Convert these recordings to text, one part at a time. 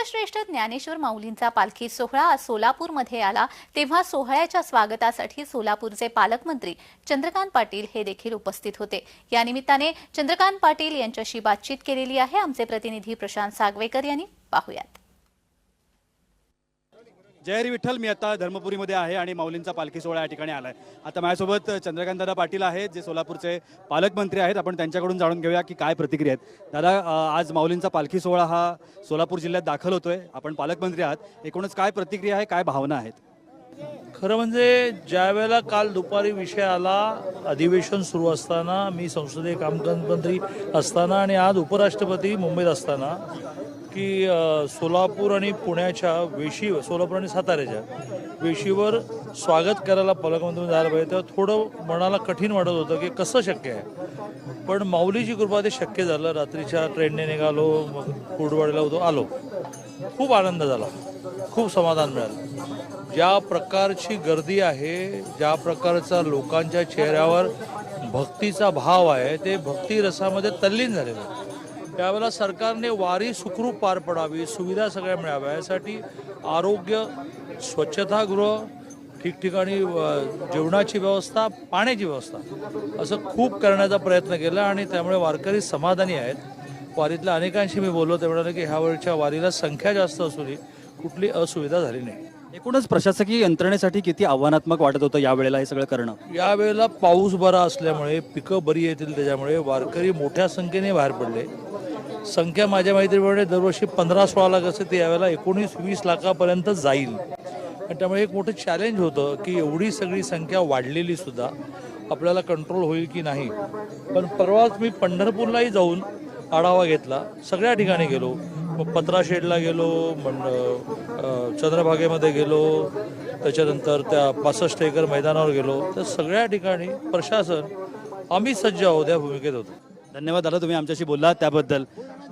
संतश्रेष्ठ ज्ञानेश्वर माऊलींचा पालखी सोहळा आज सोलापूरमध्ये आला. तेव्हा सोहळ्याच्या स्वागतासाठी सोलापूरचे पालकमंत्री चंद्रकांत पाटील हे देखील उपस्थित होते. या निमित्ताने चंद्रकांत पाटील यांच्याशी बातचीत केलेली आहे आमचे प्रतिनिधी प्रशांत सागवेकर यांनी. पाहुयात. जयहरी विठ्ठल मी आता धर्मपुरीमध्ये आहे आणि माऊलींचा पालखी सोहळा या ठिकाणी आला आहे आता माझ्यासोबत चंद्रकांतदादा पाटील आहेत जे सोलापूरचे पालकमंत्री आहेत. आपण त्यांच्याकडून जाणून घेऊया की काय प्रतिक्रिया आहेत. दादा आज माऊलींचा पालखी सोहळा हा सोलापूर जिल्ह्यात दाखल होतोय. आपण पालकमंत्री आहात. एकूणच काय प्रतिक्रिया आहे काय भावना आहेत? खरं म्हणजे ज्यावेळेला काल दुपारी विषय आला अधिवेशन सुरू असताना मी संसदीय कामकाज मंत्री असताना आणि आज उपराष्ट्रपती मुंबईत असताना की सोलापूर आणि पुण्याच्या वेशी सोलापूर आणि साताऱ्याच्या वेशीवर स्वागत करायला पालकमंत्री जायला पाहिजे. तेव्हा थोडं मनाला कठीण वाटत होतं की कसं शक्य आहे. पण माऊलीची कृपा ते शक्य झालं. रात्रीच्या ट्रेनने निघालो मग कुर्डवाडीला होतो आलो. खूप आनंद झाला. खूप समाधान मिळालं. ज्या प्रकारची गर्दी आहे ज्या प्रकारचा लोकांच्या चेहऱ्यावर भक्तीचा भाव आहे ते भक्ती रसामध्ये तल्लीन झालेलं आहे त्यावेळेला सरकारने वारी सुखरूप पार पडावी सुविधा सगळ्या मिळाव्या. यासाठी आरोग्य स्वच्छतागृह ठिकठिकाणी जेवणाची व्यवस्था पाण्याची व्यवस्था असं खूप करण्याचा प्रयत्न केला आणि त्यामुळे वारकरी समाधानी आहेत. वारीतल्या अनेकांशी मी बोललो ते म्हणाले की ह्या वेळच्या वारीला संख्या जास्त असूनही कुठली असुविधा झाली नाही. एकूणच प्रशासकीय यंत्रणेसाठी किती आव्हानात्मक वाटत होतं यावेळेला हे सगळं करणं? यावेळेला पाऊस बरा असल्यामुळे पिकं बरी येतील त्याच्यामुळे वारकरी मोठ्या संख्येने बाहेर पडले. संख्या माझ्या माहितीप्रमाणे दरवर्षी पंधरा सोळा लाख असते ते यावेळेला एकोणीस वीस लाखापर्यंत जाईल. त्यामुळे एक मोठं चॅलेंज होतं की एवढी सगळी संख्या वाढलेली सुद्धा आपल्याला कंट्रोल होईल की नाही. पण परवाच मी पंढरपूरलाही जाऊन आढावा घेतला. सगळ्या ठिकाणी गेलो. मग पत्रा शेडला गेलो चंद्रभागेमध्ये गेलो. त्याच्यानंतर त्या पासष्ट एकर मैदानावर गेलो. तर सगळ्या ठिकाणी प्रशासन आम्ही सज्ज आहोत या भूमिकेत होतो. धन्यवाद दादा तुम्ही आमच्याशी बोललात त्याबद्दल.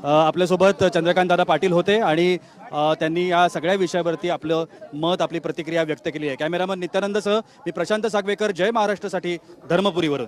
आपल्यासोबत चंद्रकांत दादा पाटील होते आणि त्यांनी या सगळ्या विषयावरती आपलं मत आपली प्रतिक्रिया व्यक्त केली आहे. कॅमेरामन नित्यानंदसह मी प्रशांत सागवेकर जय महाराष्ट्रासाठी धर्मपुरीवरून.